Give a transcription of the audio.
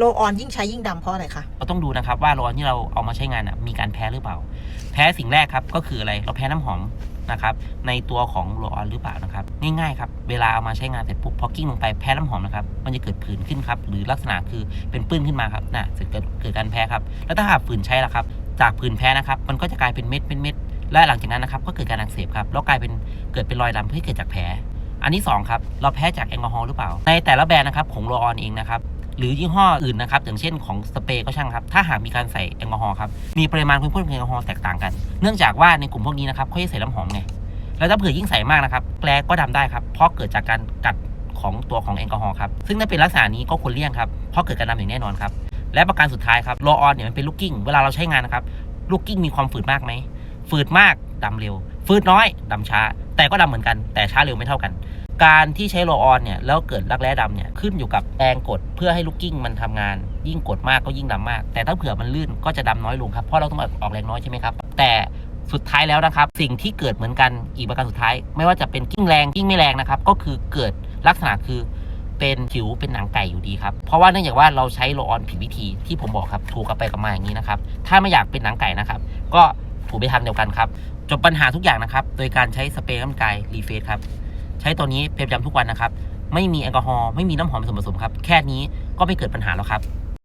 โลออนยิ่งใช้ยิ่งดำเพราะอะไรคะ เราต้องดูนะครับว่าร้ออนที่เราเอามาใช้งานอะมีการแพ้หรือเปล่า แพ้สิ่งแรกครับก็คืออะไรเราแพ้น้ำหอมนะครับในตัวของโรลออนหรือเปล่านะครับง่ายๆครับเวลาเอามาใช้งานเสร็จปุ๊บพอกิ้งลงไปแพ้น้ำหอมนะครับมันจะเกิดผื่นขึ้นครับหรือลักษณะคือเป็นปื้นขึ้นมาครับน่ะจะเกิดเกิดการแพ้ครับแล้วถ้าหากฝืนใช้ล่ะครับ จากผื่นแพ้นะครับมันก็จะกลายเป็นเม็ดเป็นเม็ดและหลังจากนั้นนะครับก็เกิดการอักเสบครับแล้วกลายเป็นเกิดเป็นรอยดำเพื่อเกิดจากแผล อันที่สองครับเราแพ้จากแอลกอฮอล์หรือเปล่า ในแต่ละแบรนด์นะครับของโรลออนเองนะครับ หรือยี่ห้ออื่นนะครับอย่างเช่นของสเปรย์ก็ช่างครับถ้าหากมีการใส่แอลกอฮอล์ครับมีปริมาณความข้นของแอลกอฮอล์แตกต่างกัน เนื่องจากว่าในกลุ่มพวกนี้นะครับเขาจะใส่น้ำหอมไงแล้วถ้าเผื่อยิ่งใส่มากนะครับแกลก็ดำได้ครับเพราะเกิดจากการกัดของตัวของแอลกอฮอล์ครับซึ่งถ้าเป็นลักษณะนี้ก็ควรเลี่ยงครับเพราะเกิดการดำอย่างแน่นอนครับและประการสุดท้ายครับโรออนเนี่ยมันเป็นลูกกิ้งเวลาเราใช้งานนะครับลูกกิ้งมีความฝืดมากไหมฝืดมากดำเร็ว ฝืดน้อยดำช้า แต่ก็ดำเหมือนกันแต่ช้าเร็วไม่เท่ากัน การที่ใช้โรลออนเนี่ยแล้วเกิดรักแร้ดำเนี่ยขึ้นอยู่กับแรงกดเพื่อให้ลูกกิ้งมันทำงาน ยิ่งกดมากก็ยิ่งดำมาก แต่ถ้าเผื่อมันลื่นก็จะดำน้อยลงครับเพราะเราต้องออกแรงน้อยใช่ไหมครับแต่สุดท้ายแล้วนะครับ สิ่งที่เกิดเหมือนกันอีกประการสุดท้าย ไม่ว่าจะเป็นกิ้งแรงกิ้งไม่แรงนะครับก็คือเกิดลักษณะคือเป็นผิวเป็นหนังไก่อยู่ดีครับ เพราะว่าเนื่องจากว่าเราใช้โรลออนผิดวิธีที่ผมบอกครับถูกกลับไปกลับมาอย่างนี้นะครับ ถ้าไม่อยากเป็นหนังไก่นะครับ ก็ถูไปทางเดียวกันครับ จบปัญหาทุกอย่างนะครับ โดยการใช้สเปรย์น้ำกายรีเฟสครับ ใช้ตัวนี้เป็นประจำทุกวันนะครับ ไม่มีแอลกอฮอล์ไม่มีน้ำหอมส่วนผสมครับ แค่นี้ก็ไม่เกิดปัญหาแล้วครับ